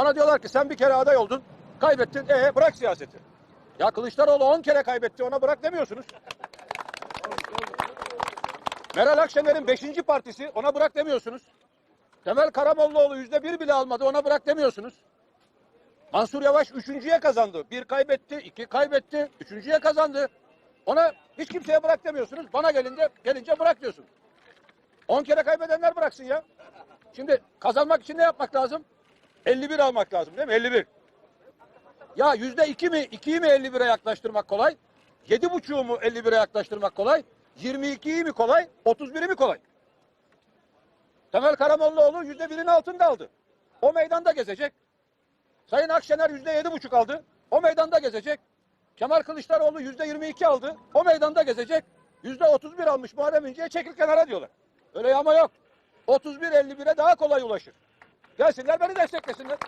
Bana diyorlar ki sen bir kere aday oldun. Kaybettin. E bırak siyaseti. Ya Kılıçdaroğlu 10 kere kaybetti. Ona bırak demiyorsunuz. Meral Akşener'in 5. partisi. Ona bırak demiyorsunuz. Temel Karamollaoğlu yüzde bir bile almadı. Ona bırak demiyorsunuz. Mansur Yavaş üçüncüye kazandı. Bir kaybetti, iki kaybetti, üçüncüye kazandı. Ona hiç kimseye bırak demiyorsunuz. Bana gelince, gelince bırak diyorsunuz. 10 kere kaybedenler bıraksın ya. Şimdi kazanmak için ne yapmak lazım? 51 almak lazım değil mi? 51. Ya yüzde iki mi, ikiyi mi 51'e yaklaştırmak kolay? Yedi buçuğu mu 51'e yaklaştırmak kolay? 22'yi mi kolay? 31'i mi kolay? Temel Karamollaoğlu yüzde birin altında aldı. O meydanda gezecek. Sayın Akşener yüzde yedi buçuk aldı. O meydanda gezecek. Kemal Kılıçdaroğlu yüzde yirmi iki aldı. O meydanda gezecek. Yüzde otuz bir almış Muharrem İnce'ye çekil kenara diyorlar. Öyle yama yok. 31-51'e daha kolay ulaşır. Gelsinler beni desteklesinler.